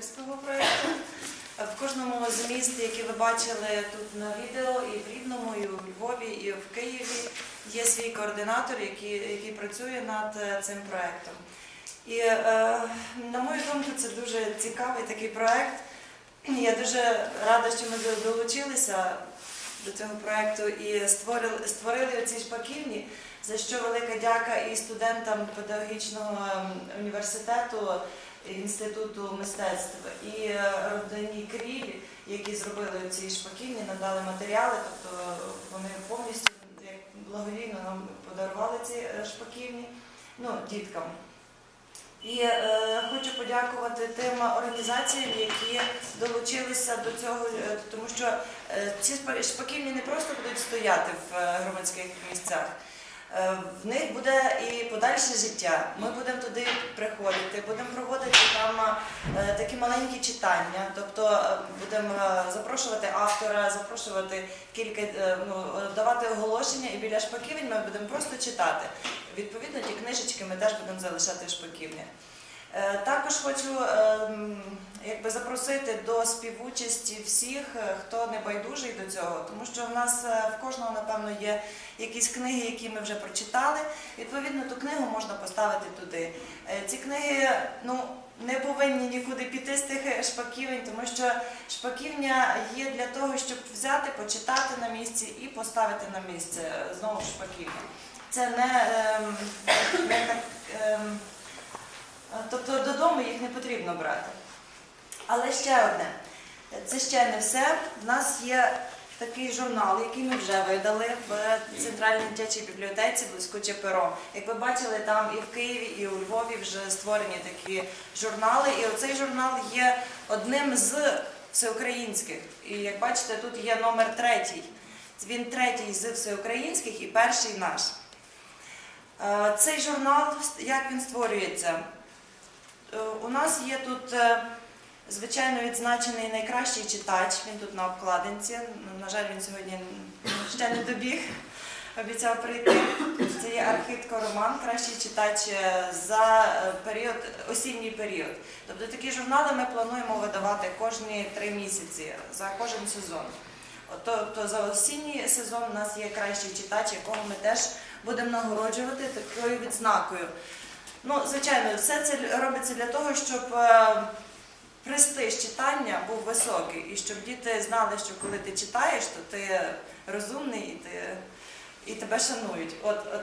свого проєкту. В кожному з міст, які ви бачили тут на відео, і в Рівному, і у Львові, і в Києві, є свій координатор, який, який працює над е, цим проєктом. І е, на мою думку, це дуже цікавий такий проєкт. Я дуже рада, що ми долучилися до цього проєкту і створили, створили ці шпаківні, за що велика дяка і студентам педагогічного ем, університету, інституту мистецтв і е, родині Крілі, які зробили ці шпаківні, надали матеріали, тобто вони повністю благовійно нам подарували ці е, шпаківні ну, діткам. І е, хочу подякувати тим організаціям, які долучилися до цього, е, тому що е, ці шпаківні не просто будуть стояти в е, громадських місцях. Е, В них буде і подальше життя. Ми будемо туди приходити, будемо проводити там е, такі маленькі читання, тобто е, будемо запрошувати автора, запрошувати кілька, ну, давати оголошення, і біля шпаківень ми будемо просто читати. Відповідно, ті книжечки ми теж будемо залишати в шпаківні. Е, Також хочу е, якби запросити до співучасті всіх, е, хто не байдужий до цього, тому що в нас е, в кожного, напевно, є якісь книги, які ми вже прочитали. Відповідно, ту книгу можна поставити туди. Ці книги ну, не повинні нікуди піти з тих шпаківень, тому що шпаківня є для того, щоб взяти, почитати на місці і поставити на місце знову шпаківню. Це не, ем, не так. Е, Тобто додому їх не потрібно брати. Але ще одне, це ще не все. У нас є такий журнал, який ми вже видали в Центральній дитячій бібліотеці Блискуче перо. Як ви бачили, там і в Києві, і у Львові вже створені такі журнали. І оцей журнал є одним з всеукраїнських. І як бачите, тут є номер третій. Він третій з всеукраїнських і перший наш. Е, Цей журнал, як він створюється? Е, У нас є тут, е, звичайно, відзначений найкращий читач. Він тут на обкладинці. Ну, На жаль, він сьогодні ще не добіг, обіцяв прийти. Це є Архитко Роман, кращий читач е, за період, осінній період. Тобто такі журнали ми плануємо видавати кожні три місяці за кожен сезон. Тобто за осінній сезон у нас є кращий читач, якого ми теж будемо нагороджувати такою відзнакою. Ну, звичайно, все це робиться для того, щоб е, престиж читання був високий, і щоб діти знали, що коли ти читаєш, то ти розумний і, ти, і тебе шанують. От, от